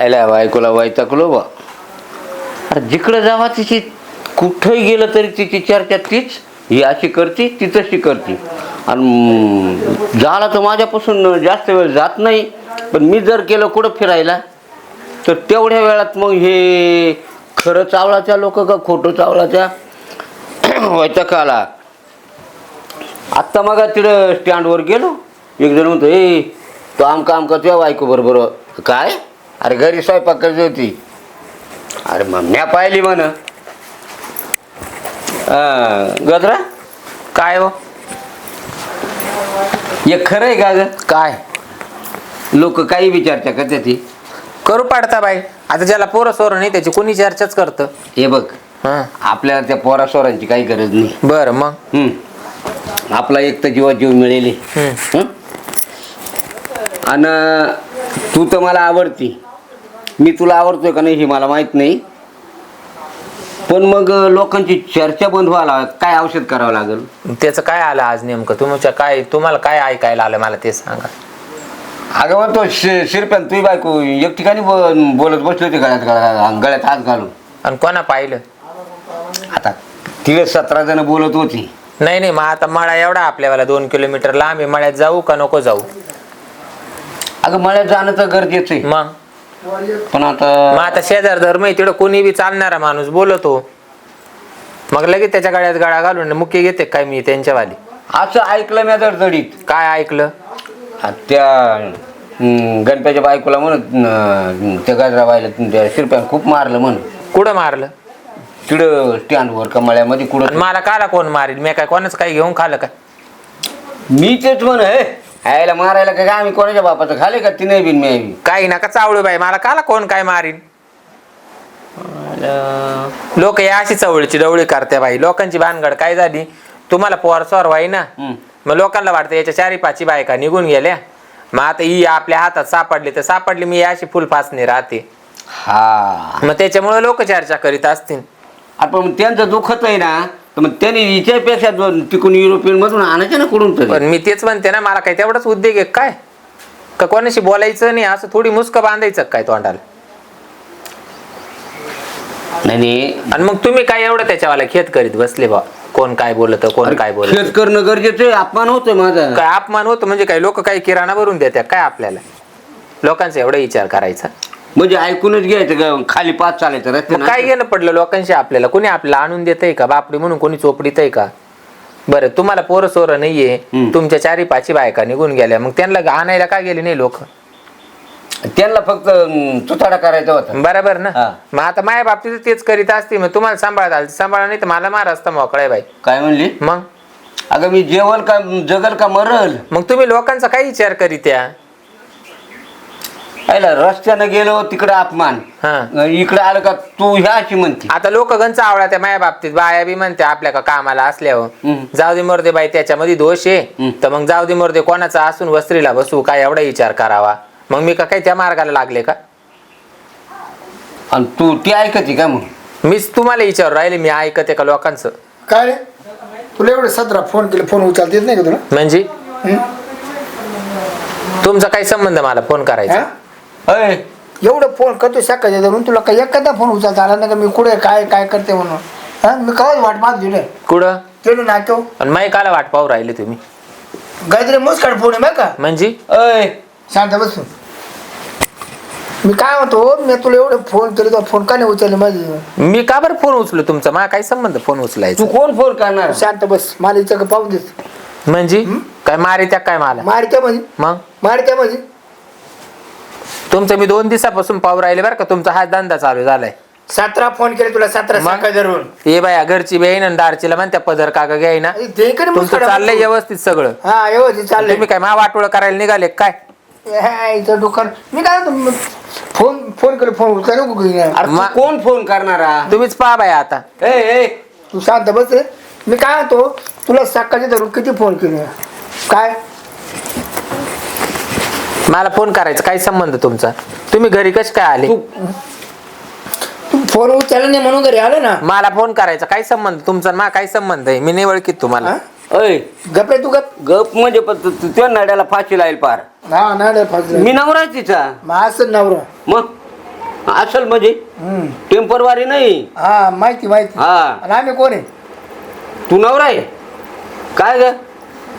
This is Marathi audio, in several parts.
आयला बायकोला वैतागलो बा. अरे जिकडं जावा तिची कुठंही गेलं तरी तिची चर्चा तीच ही अशी करते ती तशी करते. आणि झाला तर माझ्यापासून जास्त वेळ जात नाही पण मी जर केलं कुठं फिरायला तर तेवढ्या वेळात मग हे खरं चावलाच्या लोक का खोटं चावलाच्या वैतकाला आला आत्ता मग तिथं स्टँडवर गेलो. एक जण म्हणतो ए तो आमका आमका तुझ्या बायको बरोबर. काय? अरे घरी स्वयंपाक करायची होती. अरे मग म्या पाहिली म्हण. गजरा काय हो? हे खरं आहे का ग? काय? लोक काही विचारता का ती. करू पाडता बाई. आता ज्याला पोरं सोरं नाही त्याची कोणी चर्चाच करतं. हे बघ हां. आपल्याला त्या पोरा सोरांची काही गरज नाही. बरं मग? हम्म. आपला एक तर जीवा जीव मिळेल. हम्म. आणि तू तर मला आवडती. मी तुला आवडतोय का नाही हे मला माहीत नाही. पण मग लोकांची चर्चा बंद व्हायला काय औषध करावं लागेल? त्याचं काय आलं आज नेमकं? तुमच्या काय तुम्हाला काय ऐकायला आलं मला ते सांगा. अगं मग तो शि शिरप्यान तुझी बायको एक ठिकाणी ब- बोलत बसली होती गळ्यात गळ्यात गळ्यात हात घालून. आणि कोणा पाहिलं? आता तिथे सतरा जण बोलत होती. नाही नाही मग आता मळा एवढा आपल्याला दोन किलोमीटर लांब आहे. मळ्यात जाऊ का नको जाऊ? अगं मळ्यात जाणं तर गरजेचं आहे. मग? पण आता मग आता शेजार धर्म आहे तिकडं कोणी बी चालणारा माणूस बोलतो. मग लगेच त्याच्या गळ्यात गळा घालून मुख्य घेते काय मी त्यांच्यावाली. असं ऐकलं मी दडदडीत काय ऐकलं? आ, त्या हम्म, गणप्याच्या बायकोला म्हणत त्या गजराबाईला त्या शिरप्यान खूप मारलं म्हण कुठं मारलं? तिकडं स्टँडवर कमळ्यामध्ये आणि कुठं मला काला कोण मारील? मी काय कोणाच काही घेऊन खाल्लं का? मी तेच म्हण हे यायला मारायला काय आम्ही कोणाच्या बापाचं खाले का ती नाही बिन मी. काही नका चावळू बाई मला काला कोण काय मारीन? लोक या अशी चवळीची डवळी करते बाई लोकांची भानगड काय झाली? तुम्हाला पोर स्वर व्हाय ना. मग लोकांना वाटतं याच्या चारी पाची बायका निघून गेल्या. मग आता ही आपल्या हातात सापडली तर सापडली मी अशी फुलफासणी राहते. हा. मग त्याच्यामुळे लोक चर्चा करीत असतील. आपण त्यांचं दुखत आहे ना तर मग त्यांनी हिच्यापेक्षा तिकून युरोपियन मधून आणायचे ना कुठून तरी? पण मी तेच म्हणते ना मला काय तेवढाच उद्योग आहे. काय? का कोणाशी बोलायचं नाही? असं थोडी मुस्क बांधायचं काय तोंडाला? नाही, नाही. आणि मग तुम्ही काय एवढं त्याच्यावाला खेत करीत बसले बा? कोण काय बोलत कोण काय बोलत? खेळ करणं गरजेचं आहे अपमान होतोय माझा. काय अपमान होतो? म्हणजे काय लोक काही किराणा भरून देतात काय आपल्याला? लोकांचा एवढा विचार करायचा. म्हणजे ऐकूनच घ्यायचं का? खाली पाच चालायचं रस्ते मग काय घेणं पडलं लोकांशी आपल्याला? कोणी आपल्याला आणून देतय का? बापडी म्हणून कोणी चोपडीत आहे का? बरं तुम्हाला पोरं सोरं नाहीये. तुमच्या चारी पाची बायका निघून गेल्या. मग त्यांना आणायला का गेले नाही लोक? त्यांना फक्त अं, तुताडा करायचा होता. बरोबर ना? हा. मग आता माझ्या बाबतीत तेच करीत असते. मग तुम्हाला सांभाळत आलं सांभाळा नाही तर मला मार असता मोकळाय बाई. काय म्हणली? मग? अगं मी जेवल का जगल का मरल? मग तुम्ही लोकांचा काय विचार करीत त्या आयला रस्त्यानं गेलो तिकडं अपमान. हा. इकडे आलं का तू ह्या अशी म्हणते. आता लोक गंज आवडा त्या माझ्या बाबतीत बाया बी म्हणते आपल्या का कामाला असल्यावर. हम्म. जाऊ दे मोरदे बाई त्याच्यामध्ये दोष आहे. तर मग जाऊ दे मोरदे कोणाचा असून वस्त्रीला बसू काय एवढा विचार करावा. मग मी का काय त्या मार्गाला लागले का? आणि तू ती ऐकते का मग? मीच तुम्हाला विचार राहिले मी ऐकते का लोकांचं? काय रे? तुला एवढे सतरा फोन केले फोन उचलता येत नाही का तुला? म्हणजे? हं? तुमचा काय संबंध मला फोन करायचा. हा? अय. एवढं फोन करतो सकाळच्या धरून तुला काही एखादा फोन उचलता आला नाही का? मी कुठे काय काय करते म्हणून? हा? मी कवाच वाट पाहत दिले कुठं? तेवढं नाक्यो आणि माई काला वाट पाहू राहिले तुम्ही. गायत्री मोजकाड फोन आहे बरं का? म्हणजे? अय. शांत बसून. मी काय म्हणतो मी तुला एवढे फोन केले तर फोन का नाही उचलले माझे? मी का बरं फोन उचलो तुमचा? मला काय संबंध फोन उचलायचा? तू कोण फोन करणार? शांत बस. मला इथं पाहून देत म्हणजे? काय मारे त्या काय मला? मारत्या म्हणजे? मग? मारत्या म्हणजे? तुमचं मी दोन दिवसापासून पाहू राहिले बरं का तुमचा हा धंदा चालू झालाय. सतरा फोन केले तुला सतरा मग? सकाळ धरून. ए बाया घरची बेईन आणि दारचीला म्हणत्या पदर काका घ्याय ना अरे ते का नाही तुमचं मुस्काड चाललंय? व्यवस्थित सगळं. हा व्यवस्थित चाललंय. तुम्ही काय मा वाटोळ करायला निघाले काय? ह्या, इथं दुकान. मी काय म्हणतो, फोन फोन केले फोन उचला नको कोणी. अरे तू मा- कोण फोन करणारा? तुम्हीच पहा बाया आता. ए ए. तू शांत बस. रे मी काय म्हणतो तुला सकाळचे धरून किती फोन केले? काय? मला फोन करायचा काय संबंध तुमचा? तुम्ही घरी कसे काय आले? तू फोन उचलला नाही म्हणून घरी आलं ना. मला फोन करायचा काय संबंध तुमचा मा काय संबंध आहे. मी नाही ओळखीत तुम्हाला. हा? अय गप रे तू गप. गप म्हणजे पण तू- तू त्या नड्याला फाशी लाईल पार. हा मी नवरा आहे तिचा. मग असं नवरा. मग? असल म्हणजे? हम्म. टेम्परवारी नाही. हा माहिती माहिती. हा. आणि आम्ही कोण आहे? तू नवरा आहे? काय ग?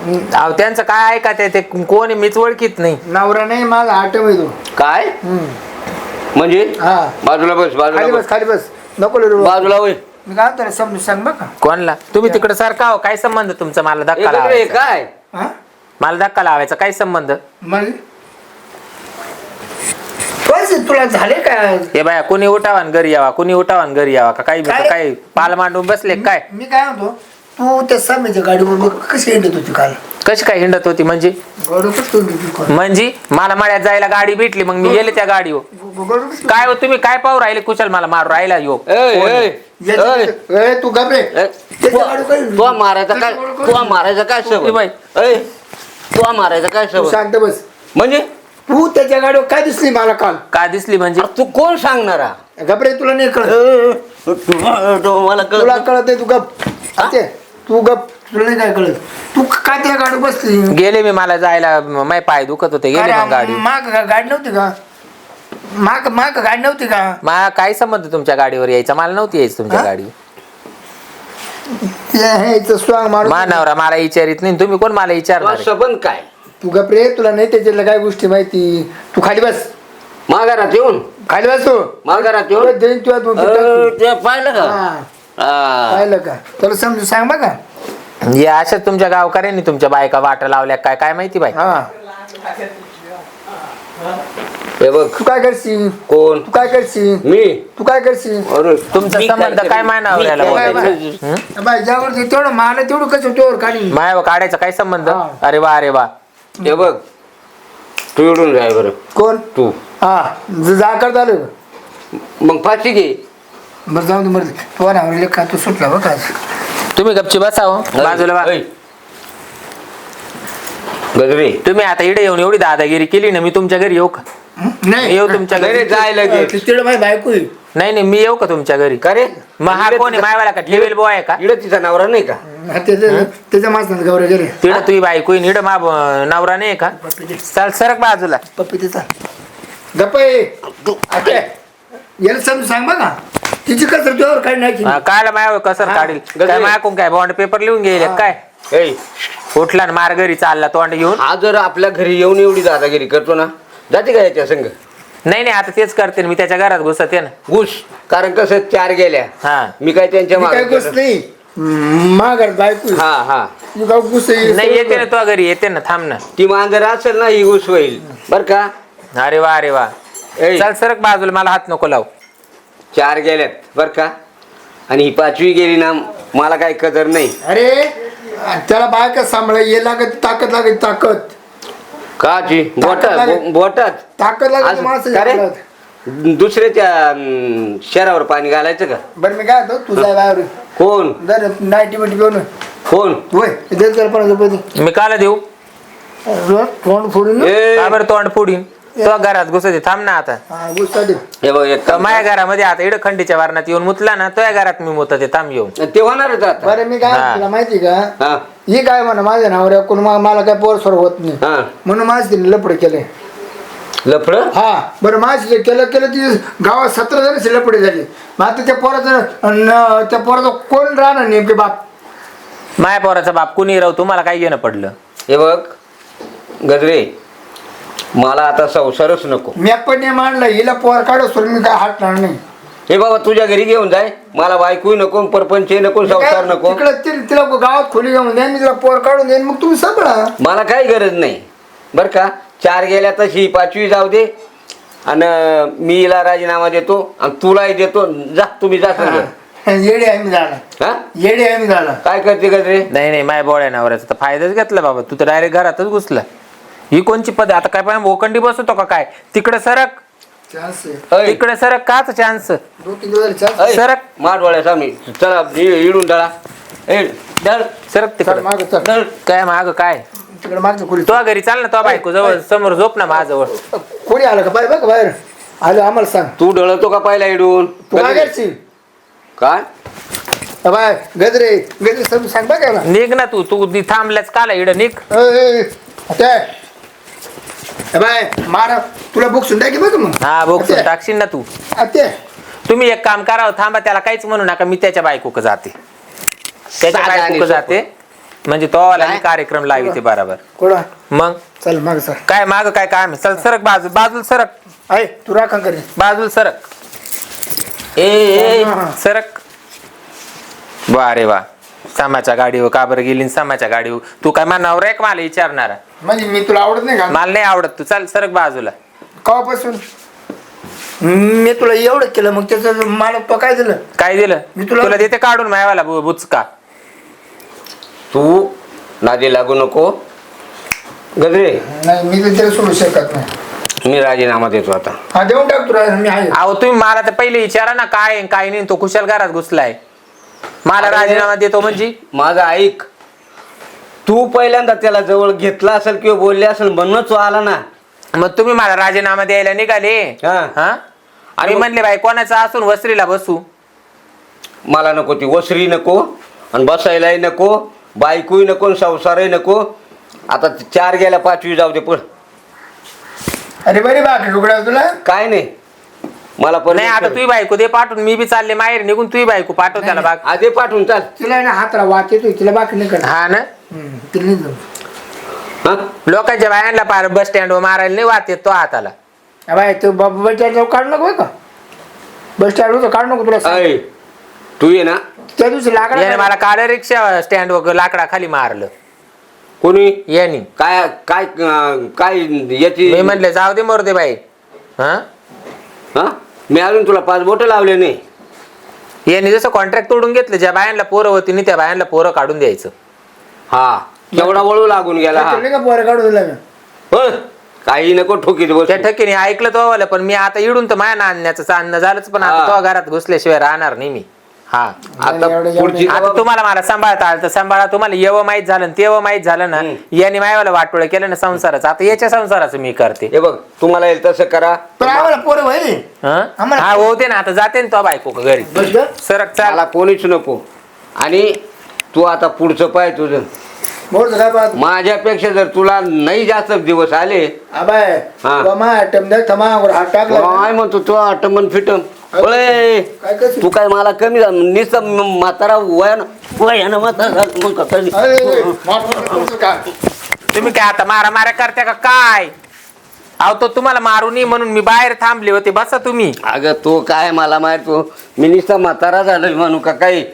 अहो त्यांचं काय ऐका ते ते? कोण आहे मीच ओळखीत नाही. नवरा नाही माझा आटम आहे तो. काय? हम्म. म्हणजे? हा. बाजूला बस बाजूला खाली बस बस. खाली बस. नको. बाजूला होय. मी काय म्हणतो समजून सांग बघ कोणला? तुम्ही तिकडे सारखा हो काय संबंध तुमचा? मला धक्का लावायचा. काय हा? मला धक्का लावायचा काय संबंध? मग? बस तुला झाले काय हे बाया कोणी उठावा आणि घरी यावा कोणी उठावा आणि घरी यावा का? काही काय? काय पाल मांडून बसले काय? मी काय म्हणतो? तू त्या सामीच्या गाडीवर बघ कशी हिंडत होती काल? कशी काय हिंडत होती म्हणजे? काल? म्हणजे? मला मळ्यात जायला गाडी भेटली मग मी गेले त्या गाडीवर. ग- ग- काय हो तुम्ही? काय पाहू राहिले? कुशल मला मारू राहिला यो. याच्या- ए, तू त्याच्या काय- तू- मारायचा काय तू मारायचा काय ए, बाई. सबब ए, तू मारायचा काय तू सबब शांत बस. म्हणजे? तू त्याच्या गाडीवर काय दिसली मला काल? का दिसली म्हणजे? अरे तू कोण सांगणारा? गपरे तुला नाही कळत. मला कळत तुला. कळत नाही तू गप तू गप तुला नाही काय कळत. तू काय त्या गाडी बसली? गेले मी मला जायला माय पाय दुखत होते गेले मग गाडी. माग गाडी नव्हती का? माग माग गाडी नव्हती का? मा काय संबंध तुमच्या गाडीवर यायचा? मला नव्हती यायचं तुमच्या हा? गाडी. ते हे इथं स्वांग मारून मानावरा मला विचारित नाही. तुम्ही कोण मला विचारणार? सबंध काय? तू गपरे तुला नाही त्याच्यातल्या काय गोष्टी माहिती. तू खाली बस. माघारात येऊन? खाली बस तू. माघारात तुला येऊन देईन तुला तू अ, ते पाहिलं का? हा, हा. पाहिलं का? तुला समजून सांग बघा. या अशा तुमच्या गावकऱ्यांनी तुमच्या बायका वाटा लावल्या काय काय माहिती बाई? हा. हे बघ. तू काय करशील? कोण? तू काय करशील? मी? तू काय करशील? अरे तुमचा मी संबंध? काय मानावर मी याला काय बोलायचं? करेन? हं? बाय ज्यावर ते तेवढं मला तेवढं कसं तोवर काढी माय काढायचा काय संबंध? हा. अरे वा अरे वा. हे बघ. तू इडून जाय बरं. कोण? तू. हा. ज- जा करता आलं मग फाशी घे. बरं जाऊन दे बरं. तू ना का? तू सुटला बघ आज? तुम्ही गपची बसा हो. बाजूला बा. गजरे तुम्ही आता इकडे येऊन एवढी दादागिरी केली ना मी तुमच्या घरी येऊ का? हं? नाही. येऊ तुमच्या नाही घरी. रे, जाय लगेच तिकडे माझी बायको आहे. नाही नाही मी येऊ का तुमच्या घरी? का रे? मग हा कोण आहे? मायवाला का? ठेवेल बॉय आहे का? इकडे तिचा नवरा नाही का? हा, त्याचं त्याच्या माणसानं गौरव गेले तिकडं तुझी बायको निड मा नवरा नाही का? चाल सरक बाजूला. पप्पी तिचा. गप्प आहे. आटे, याला समजून सांग बघा तिची कसर तुझ्यावर काय नाही कायला माय कसर हा, काढील? गजरे. काय मायकून काय बॉन्ड पेपर लिहून गेले हा. काय? ऐ, उठला ना मार घरी चालला तोंड घेऊन. हा जर आपल्या घरी येऊन एवढी दादागिरी करतो ना जाते का याच्या संघ नाही नाही आता तेच करते ना, मी त्याच्या घरात घुसते ना. घुस कारण कसं चार गेल्या. हा. मी काय त्यांच्या मी काय मागे गोष्ट नाही. माघार बायको. हा हा. तू गाव गुस्से नाही येते ना तो घरी येते ना थांब ना. ती मांजर असेल ना ही घुस होईल. बर का? अरे वा अरे वा. ऐ, चल सरक बाजूला मला हात नको लाव. चार गेल्यात बर का? आणि ही पाचवी गेली ना मला काय कदर नाही. अरे त्याला बायका सांभाळा ये लागत ताकद लागत ताकद. काची बोटात लागेल. बो- बोटात. ताकद लागत माणसं का रे? जंगलात. दुसऱ्याच्या अं, शहरावर पाणी घालायचं का? बरं मी काय होतो तुझा बाहेर. कोण? जर नाईटी बिटी घेऊन कोण? होय दे त्याला पन्नास रुपये दे. मी काला देऊ? रोज तोंड फोडून. ए, का बरं तोंड फोडीन? तो घरात घुसते थांब ना आता. हा हे बघ एक तर काम माझ्या घरामध्ये आता इकडे खंडीच्या वारणात येऊन मुतला ना तो घरात मी मुतते थांब येऊन. ते होणारच आता. बरं मी काय हा. तुला माहिती का? हा. ही काय म्हणा माझ्या नावावर कोण मा- मला काय पोर सोर होत नाही. हा. म्हणून माझं तिने लपड केले लफड? हा. बरं माझं केलं केलं ती गावात सतरा जणांची लपडे झाली. मग आता त्या पोराचं त्या पोराचं कोण राहणार नेमके बाप? माया पोराचा बाप कुणी राहू तुम्हाला काय घेणं पडलं? हे बघ गजरे मला आता संसारच नको. मी पण नाही मांडला हिला पोर काढ सोडून मी काय हटणार नाही. हे बाबा तुझ्या घरी घेऊन जाय. मला बायकोही नको परपंच नको संसार नको. तिकडे तिला गावात खोली घेऊन द्या मी तिला पोर काढून देईन मग तुम्ही सगळा मला काही गरज नाही. बर का? चार गेल्या तशी पाचवी जाऊ दे. आणि मी हिला राजीनामा देतो आणि तुलाही देतो. जा तुम्ही जा संग. येडे आहे मी झाला हा? येडे आहे मी झाला काय करते गजरे? नाही नाही माय बोळ्या नवऱ्याचा. तर फायदाच घेतला बाबा. तू तर डायरेक्ट घरातच घुसला. ही कोणची पद? आता काय पाहिजे? ओकंडी बसवतो का काय? तिकडे सरक. चान्स आहे ऐ, तिकडे सरक. काच चान्स दोन तीन दिवस चान्स ऐ, सरक. माठ वळ्या मी चला इ- इडून डळा ए सरक तिकडे. माग चल. डळ काय माग काय? तिकडे खोली तो घरी चाल ना तो बायको जवळ समोर झोप ना माझ्याजवळ. कोणी आलं का? बाहेर बघ बाहेर. आलो आम्हाला सांग. तू डळतो का पहिला इडून? तू काय करशील काय? बाय गजरे गजरे समजून सांग बघ याला. निघ ना तू तू ती थांबल्याच काला इड निघ. ए, ए, ते ए बाय मार. तुला बुक द्या की बघ मग? हा बघ ते- टाकशील ना तू. आ, ते तुम्ही एक काम करा थांबा त्याला काहीच म्हणू नका मी त्याच्या बायकोक जाते. त्याच्या साधा आणि बायकोक सोपं. जाते. म्हणजे तो वाला मी कार्यक्रम लावी ते बरोबर. कोणा मग? चल माग सर. काय माग काय काम? आहे चल सरक बाजू बाजूल सरक. आहे तू राखा करी बाजूल सरक. ए ए सरक. वा रे वा समाच्या गाडीवर का बरं गेली न समाच्या गाडीवर? तू काय मानावर एक मला विचारणार म्हणजे मी तुला आवडत नाही का? मला नाही आवडत. तू चल सरक बाजूला. कवापासून? मी तुला एवढं केलं मग त्याचं मला तो काय दिलं? काय दिलं? मी तुला- तुला देते काढून मायवाला बु- बुचका. तू नादी लागू नको. गजरे. नाही मी तर त्याला सोडू शकत नाही. मी राजीनामा देतो आता. हा देऊन टाक तुला मी आहे. अहो तुम्ही मला तर पहिले विचारा ना काय आहे, काय नाही तो कुशल घरात घुसलाय. मला अरे. राजीनामा देतो म्हणजे? माझं ऐक. तू पहिल्यांदा त्याला जवळ घेतला असेल किंवा बोलले असेल म्हणून तो आला ना. मग तुम्ही मला राजीनामा द्यायला निघाले? हा. हा? आणि म्हणले बाई कोणाचा असून वसरीला बसू? मला नको ती वसरी नको आणि बसायलाही नको बायकोही नको आणि संसारही नको. आता ती चार गेल्या पाचवी जाऊ दे पण अरे बरे बा लुगडा तुला. काय नाही. मला पण नाही आता तुही बायको दे पाठवून. मी बी चालले माहेर निघून तुही बायको पाठव त्याला बाग. आधी पाठवून चाल. तिला आहे ना हाताला वाच तिला बाकी नाही हा ना? लोकांच्या बायांना पार बस स्टँड वर मारायला नाही वाट येत तो हाताला. बाय तू बाबा बस स्टँड काढू नको बरं का? बस स्टँड होतं काढू नको तुला. सांग. ऐ, तू ये ना. त्या दिवशी याने लाकडा मला काळ रिक्षा स्टँड वर लाकडा खाली मारलं. कोणी? यांनी. काय काय अं, काय याची मी म्हणले जाऊ दे मरू दे बाई. हा? हा? मी अजून तुला पाच बोट लावले नाही. यांनी जसं कॉन्ट्रॅक्ट तोडून घेतलं ज्या बायांना पोरं होती त्या बायांना पोरं काढून द्यायचं. हा. केवढा वळू लागून गेला हा. नाही का पोरं काढू दिला मी होय, काही नको ठोकीत बस त्या ऐकलं तो वाला पण मी आता इडून तर माझ्या आणण्याचं अन्न झालंच पण आता. तो घरात घुसल्याशिवाय राहणार नाही मी. हा. आता एवढं- पुढची आता तुम्हाला मला सांभाळता आलं तर सांभाळा. तुम्हाला येव माहीत झालं न तेव्हा माहीत झालं ना याने मायवाला वाटोळ केलं ना संसाराचं. आता याच्या संसाराचं मी करते. हे बघ तुम्हाला येईल तसं करा. पण आम्हाला पोरं व्हायली. हं? आम्हाला- हा होते ना आता जाते ना तो बायको घरी. बस ग. सरक चाल. मला कोणीच नको. आणि तू आता पुढचं पाय तुझं. मोर माझ्यापेक्षा जर तुला नाही जास्त दिवस आले आबाय हा. बाबा आयटम द्या थमावर हात टाकला काय म्हणतो तू आटमन फिटम. ओळे, काय करशील? तू काय मला कमी निस म्हातारा वयान वयानं म्हातारा झाला, मग कसं? नाही. अरे माफ करतो का? तुम्ही काय आता मारा मारा करते का काय? अहो तो तुम्हाला मारू नये म्हणून मी बाहेर थांबले होते. बसा तुम्ही. अगं तो काय मला माहीत तो मी निसता म्हातारा झालोय म्हणू का काही?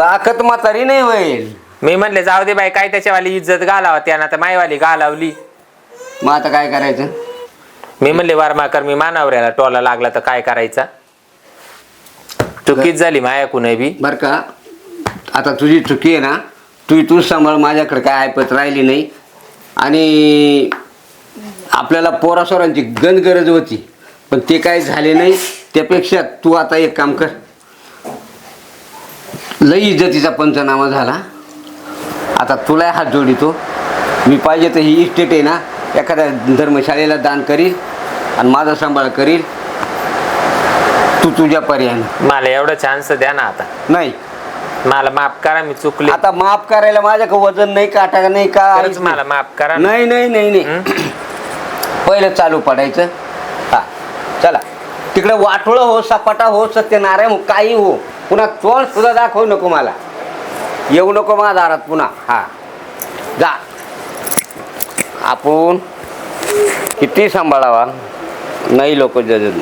ताकद म्हातारी नाही होईल. मी म्हणले जाऊ दे बाई काय त्याच्यावाली इज्जत घालावा त्यानं आता मायवाली घालावली. मग आता काय करायचं? मी म्हणले वारमाकर मी मानावऱ्याला टोला लागला तर काय करायचा? चुकीच झाली मायाकून बी. बर का? आता तुझी चुकी आहे ना तू तूच सांभाळ माझ्याकडे काय ऐपत राहिली नाही. आणि आपल्याला पोरासोरांची गण गरज होती. पण ते काय झाले नाही त्यापेक्षा तू आता एक काम कर. लई इज्जतीचा पंचनामा झाला. आता तुला हात जोडितो. मी पाहिजे तर ही इस्टेट आहे ना एखाद्या धर्मशाळेला दान करील आणि माझा सांभाळ करील. तू तुझ्या पर्यायानं. मला एवढं चान्स द्या ना आता. नाही. मला माफ करा मी चुकले. आता माफ करायला माझ्याकडे वजन नाही काटा नाही का? खरंच मला माफ करा ना. नाही नाही नाही नाही. पहिलं चालू पडायचं. हा. चला. तिकडे वाटोळं हो सपाटा हो सत्यनारायण हो काही हो. पुन्हा तोंड सुद्धा दाखवू नको मला. येऊ नको माझ्या दारात पुन्हा. हा. जा. आपण किती सांभाळावा? नाही लोक जज